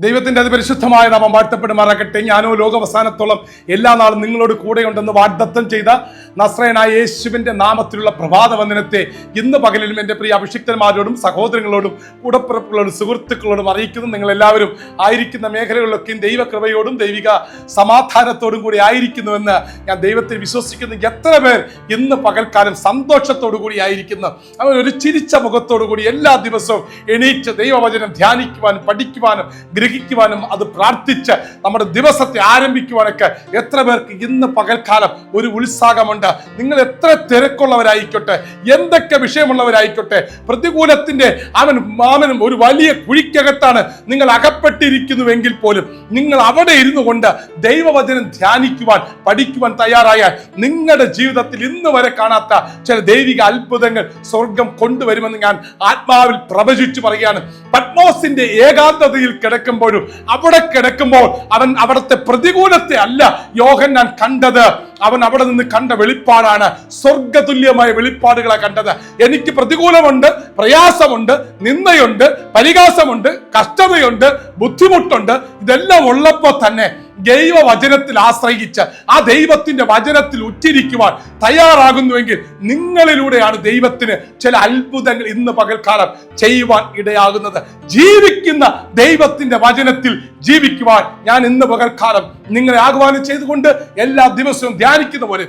ദൈവത്തിന്റെ അതിപരിശുദ്ധമായ നാമം വാഴ്ത്തപ്പെടുമാറാകട്ടെ. ഞാനോ ലോകവസാനത്തോളം എല്ലാ നാളും നിങ്ങളോട് കൂടെയുണ്ടെന്ന് വാഗ്ദത്തം ചെയ്ത നസ്രയനായ യേശുവിന്റെ നാമത്തിലുള്ള പ്രഭാത വന്ദനത്തെ ഇന്ന് പകലിലും എന്റെ പ്രിയ അഭിഷിക്തന്മാരോടും സഹോദരങ്ങളോടും കൂടപ്പിറപ്പുകളോടും സുഹൃത്തുക്കളോടും അറിയിക്കുന്നു നിങ്ങൾ എല്ലാവരും ആയിരിക്കുന്ന മേഖലകളിലൊക്കെയും ദൈവകൃപയോടും ദൈവിക സമാധാനത്തോടും കൂടി ആയിരിക്കുന്നുവെന്ന് ഞാൻ ദൈവത്തിൽ വിശ്വസിക്കുന്നു. എത്ര പേർ ഇന്ന് പകൽക്കാലം സന്തോഷത്തോടു കൂടി ആയിരിക്കുന്നു. അവർ ഒരു ചിരിച്ച മുഖത്തോടു കൂടി എല്ലാ ദിവസവും എണീറ്റ് ദൈവവചനം ധ്യാനിക്കുവാനും പഠിക്കുവാനും ഗ്രഹിക്കുവാനും അത് പ്രാർത്ഥിച്ച് നമ്മുടെ ദിവസത്തെ ആരംഭിക്കുവാനൊക്കെ എത്ര പേർക്ക് ഇന്ന് പകൽക്കാലം ഒരു ഉത്സാഹമുണ്ട്. നിങ്ങൾ എത്ര തിരക്കുള്ളവരായിക്കോട്ടെ എന്തൊക്കെ വിഷയമുള്ളവരായിക്കോട്ടെ പ്രതികൂലത്തിന്റെ അവൻ മാമനും ഒരു വലിയ കുഴിക്കകത്താണ് നിങ്ങൾ അകപ്പെട്ടിരിക്കുന്നുവെങ്കിൽ പോലും നിങ്ങൾ അവിടെ ഇരുന്നു കൊണ്ട് ദൈവവചനം ധ്യാനിക്കുവാൻ പഠിക്കുവാൻ തയ്യാറായാൽ നിങ്ങളുടെ ജീവിതത്തിൽ ഇന്ന് വരെ കാണാത്ത ചില ദൈവിക അത്ഭുതങ്ങൾ സ്വർഗം കൊണ്ടുവരുമെന്ന് ഞാൻ ആത്മാവിൽ പ്രവചിച്ചു പറയുകയാണ്. പത്മോസിന്റെ ഏകാന്തതയിൽ കിടക്കുമ്പോഴും അവിടെ കിടക്കുമ്പോൾ അവൻ അവിടുത്തെ പ്രതികൂലത്തെ അല്ല യോഹൻ ഞാൻ കണ്ടത്. അവൻ അവിടെ നിന്ന് കണ്ട വെളിപ്പാടാണ്. സ്വർഗതുല്യമായ വെളിപ്പാടുകളെ കണ്ടത്. എനിക്ക് പ്രതികൂലമുണ്ട് പ്രയാസമുണ്ട് നിന്ദയുണ്ട് പരിഹാസമുണ്ട് കഷ്ടതയുണ്ട് ബുദ്ധിമുട്ടുണ്ട്. ഇതെല്ലാം ഉള്ളപ്പോൾ തന്നെ ദൈവ വചനത്തിൽ ആശ്രയിച്ച് ആ ദൈവത്തിന്റെ വചനത്തിൽ ഉറ്റിരിക്കുവാൻ തയ്യാറാകുന്നുവെങ്കിൽ നിങ്ങളിലൂടെയാണ് ദൈവത്തിന് ചില അത്ഭുതങ്ങൾ ഇന്ന് പകൽക്കാലം ചെയ്യുവാൻ ഇടയാകുന്നത്. ജീവിക്കുന്ന ദൈവത്തിന്റെ വചനത്തിൽ ജീവിക്കുവാൻ ഞാൻ ഇന്ന് പകൽക്കാലം നിങ്ങളെ ആഹ്വാനം ചെയ്തുകൊണ്ട് എല്ലാ ദിവസവും ധ്യാനിക്കുന്ന പോലെ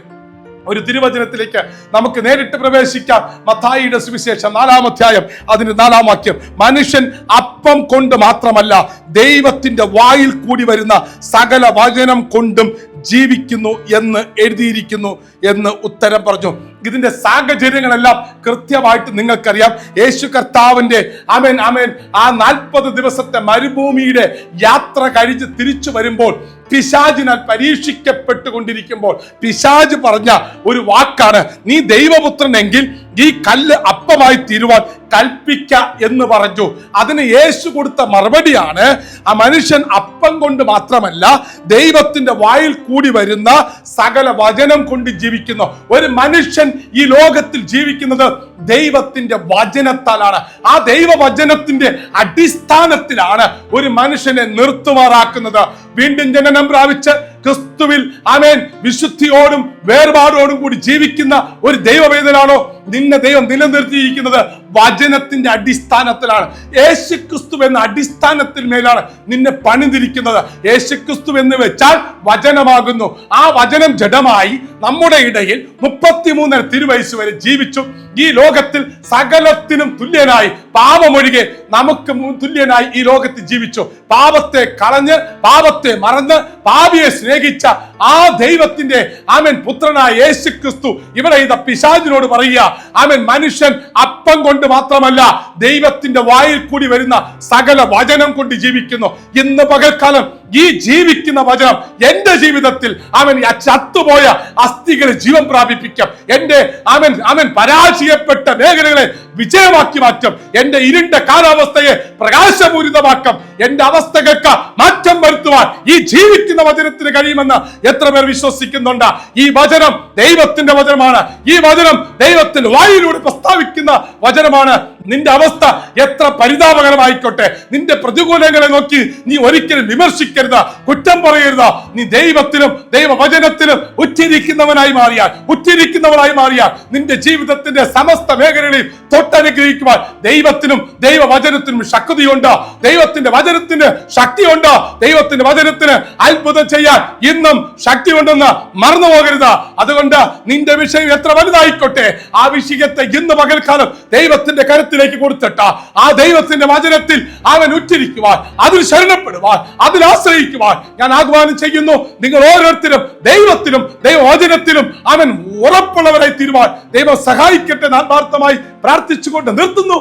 ഒരു തിരുവചനത്തിലേക്ക് നമുക്ക് നേരിട്ട് പ്രവേശിക്കാം. മത്തായിയുടെ സുവിശേഷം നാലാം അധ്യായം അതിന് നാലാം വാക്യം. മനുഷ്യൻ അപ്പം കൊണ്ട് മാത്രമല്ല ദൈവത്തിന്റെ വായിൽ കൂടി വരുന്ന സകല വചനം കൊണ്ടും ജീവിക്കുന്നു എന്ന് എഴുതിയിരിക്കുന്നു എന്ന് ഉത്തരം പറഞ്ഞു. ഇതിന്റെ സാഹചര്യങ്ങളെല്ലാം കൃത്യമായിട്ട് നിങ്ങൾക്കറിയാം. യേശു കർത്താവിന്റെ അമേൻ അമേൻ ആ നാൽപ്പത് ദിവസത്തെ മരുഭൂമിയുടെ യാത്ര കഴിച്ച് തിരിച്ചു വരുമ്പോൾ പിശാജിനാൽ പരീക്ഷിക്കപ്പെട്ടുകൊണ്ടിരിക്കുമ്പോൾ പിശാജ് പറഞ്ഞ ഒരു വാക്കാണ് നീ ദൈവപുത്രനെങ്കിൽ ഈ കല്ല് അപ്പമായി തീരുവാൻ കൽപ്പിക്ക എന്ന് പറഞ്ഞു. അതിന് യേശു കൊടുത്ത മറുപടിയാണ് ആ മനുഷ്യൻ അപ്പം കൊണ്ട് മാത്രമല്ല ദൈവത്തിന്റെ വായിൽ കൂടി വരുന്ന സകല വചനം കൊണ്ട് ജീവിക്കുന്നു. ഒരു മനുഷ്യൻ ഈ ലോകത്തിൽ ജീവിക്കുന്നത് ദൈവത്തിന്റെ വചനത്താലാണ്. ആ ദൈവവചനത്തിന്റെ അടിസ്ഥാനത്തിലാണ് ഒരു മനുഷ്യനെ നിർത്തുമാറാക്കുന്നത്. വീണ്ടും ജനനം പ്രാപിച്ച് ക്രിസ്തുവിൽ ആമേൻ വിശുദ്ധിയോടും വേർപാടോടും കൂടി ജീവിക്കുന്ന ഒരു ദൈവവേദനാണോ? നിന്നെ ദൈവം നിലനിർത്തിയിരിക്കുന്നത് വചനത്തിന്റെ അടിസ്ഥാനത്തിലാണ്. യേശുക്രിസ്തു എന്ന അടിസ്ഥാനത്തിൽ മേലാണ് നിന്നെ പണിതിരിക്കുന്നത്. യേശുക്രിസ്തു എന്ന് വെച്ചാൽ വചനമാകുന്നു. ആ വചനം ജഡമായി നമ്മുടെ ഇടയിൽ മുപ്പത്തിമൂന്നര തിരുവയസ് വരെ ജീവിച്ചു ഈ ലോകത്തിൽ സകലത്തിനും തുല്യനായി പാപമൊഴികെ നമുക്ക് തുല്യനായി ഈ ലോകത്ത് ജീവിച്ചു. പാപത്തെ കളഞ്ഞ് പാപത്തെ മറന്ന് പാപിയെ സ്നേഹിച്ച ആ ദൈവത്തിന്റെ ആമൻ പുത്രനായ യേശു ക്രിസ്തു ഇവിടെ ഇത പിശാചിനോട് പറയുക. ആമൻ മനുഷ്യൻ അപ്പം കൊണ്ട് മാത്രമല്ല ദൈവത്തിന്റെ വായിൽ കൂടി വരുന്ന സകല വചനം കൊണ്ട് ജീവിക്കുന്നു. ഇന്ന് പകൽക്കാലം ഈ ജീവിക്കുന്ന വചനം എന്റെ ജീവിതത്തിൽ അവൻ ചത്തുപോയ അസ്ഥികളെ ജീവൻ പ്രാപിപ്പിക്കാം. എന്റെ അവൻ അവൻ പരാജയപ്പെട്ട മേഖലകളെ വിജയമാക്കി മാറ്റും. എന്റെ ഇരുണ്ട കാലാവസ്ഥയെ പ്രകാശപൂരിതമാക്കാം. എന്റെ അവസ്ഥകൾക്ക് മാറ്റം വരുത്തുവാൻ ഈ ജീവിക്കുന്ന വചനത്തിന് കഴിയുമെന്ന് എത്ര പേർ വിശ്വസിക്കുന്നുണ്ട്. ഈ വചനം ദൈവത്തിന്റെ വചനമാണ്. ഈ വചനം ദൈവത്തിന്റെ വായിലൂടെ പ്രസ്താവിക്കുന്ന വചനമാണ്. നിന്റെ അവസ്ഥ എത്ര പരിതാപകരമായിക്കോട്ടെ? നിന്റെ പ്രതികൂലങ്ങളെ നോക്കി നീ ഒരിക്കലും വിമർശിക്കരുത് കുറ്റം പറയരുത്. നീ ദൈവത്തിലും ദൈവവചനത്തിലും ഉറ്റിരിക്കുന്നവനായി മാറിയാൽ ഉറ്റിരിക്കുന്നവനായി മാറിയാൽ നിന്റെ ജീവിതത്തിന്റെ സമസ്ത മേഖലകളിൽ തൊട്ടനുഗ്രഹിക്കുവാൻ ദൈവത്തിനും ദൈവവചനത്തിനും ശക്തിയുണ്ട്. ദൈവത്തിന്റെ വചനത്തിന് ശക്തിയുണ്ട്. ദൈവത്തിന്റെ വചനത്തിന് അത്ഭുതം ചെയ്യാൻ ഇന്നും ശക്തിയുണ്ടെന്ന് മറന്നു പോകരുത്. അതുകൊണ്ട് നിന്റെ വിഷയം എത്ര വലുതായിക്കോട്ടെ ആ വിഷയത്തെ ഇന്ന് പകൽക്കാലം ദൈവത്തിന്റെ കരുത്തിലേക്ക് കൊടുത്തിട്ട ആ ദൈവത്തിന്റെ വചനത്തിൽ അവൻ ഉച്ചരിക്കുവാൻ അതിൽ ശരണപ്പെടുവാൻ അതിൽ ആശ്രയിക്കുവാൻ ഞാൻ ആഹ്വാനം ചെയ്യുന്നു. നിങ്ങൾ ഓരോരുത്തരും ദൈവത്തിലും ദൈവവചനത്തിലും അവൻ ഉറപ്പുള്ളവരായി തീരുവാൻ ദൈവം സഹായിക്കട്ടെ ആത്മാർത്ഥമായി പ്രാർത്ഥിച്ചുകൊണ്ട് നിർത്തുന്നു.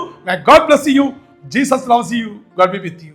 God bless you Jesus loves you God be with you